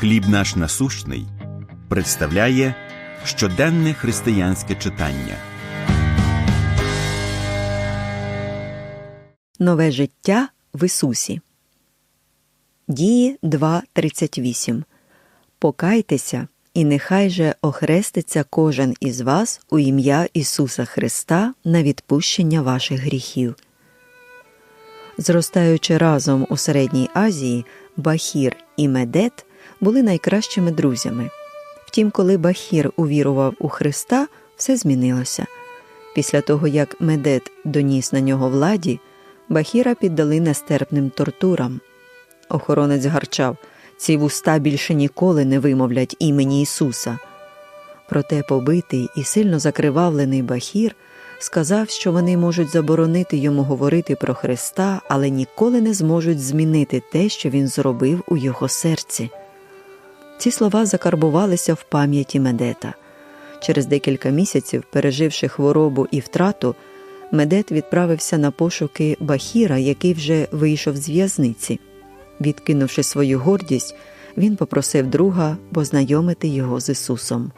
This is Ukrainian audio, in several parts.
Хліб наш насущний представляє щоденне християнське читання. Нове життя в Ісусі. Дії 2.38. Покайтеся, і нехай же охреститься кожен із вас у ім'я Ісуса Христа на відпущення ваших гріхів. Зростаючи разом у Середній Азії, Бахір і Медет були найкращими друзями. Втім, коли Бахір увірував у Христа, все змінилося. Після того, як Медет доніс на нього владі, Бахіра піддали нестерпним тортурам. Охоронець гарчав ці вуста більше ніколи не вимовлять імені Ісуса. Проте побитий і сильно закривавлений Бахір сказав, що вони можуть заборонити йому говорити про Христа, але ніколи не зможуть змінити те, що він зробив у його серці. Ці слова закарбувалися в пам'яті Медета. Через декілька місяців, переживши хворобу і втрату, Медет відправився на пошуки Бахіра, який вже вийшов з в'язниці. Відкинувши свою гордість, він попросив друга познайомити його з Ісусом.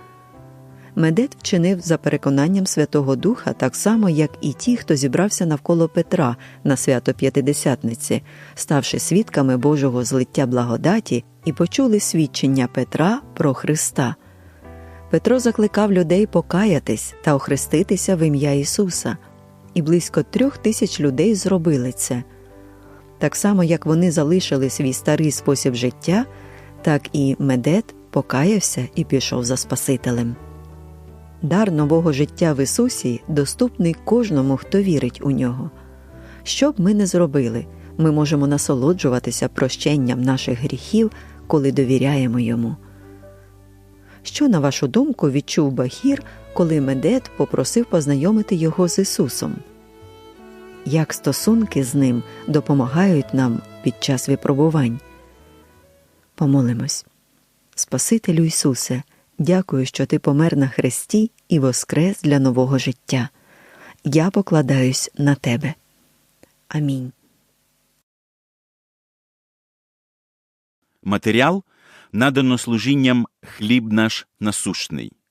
Медет вчинив за переконанням Святого Духа так само, як і ті, хто зібрався навколо Петра на свято П'ятидесятниці, ставши свідками Божого злиття благодаті і почули свідчення Петра про Христа. Петро закликав людей покаятись та охреститися в ім'я Ісуса, і близько трьох тисяч людей зробили це. Так само, як вони залишили свій старий спосіб життя, так і Медет покаявся і пішов за Спасителем. Дар нового життя в Ісусі доступний кожному, хто вірить у нього. Що б ми не зробили, ми можемо насолоджуватися прощенням наших гріхів, коли довіряємо йому. Що, на вашу думку, відчув Бахір, коли Медет попросив познайомити його з Ісусом? Як стосунки з ним допомагають нам під час випробувань? Помолимось. Спасителю Ісусе, дякую, що Ти помер на хресті і воскрес для нового життя. Я покладаюсь на Тебе. Амінь. Матеріал надано служінням Хліб наш насущний.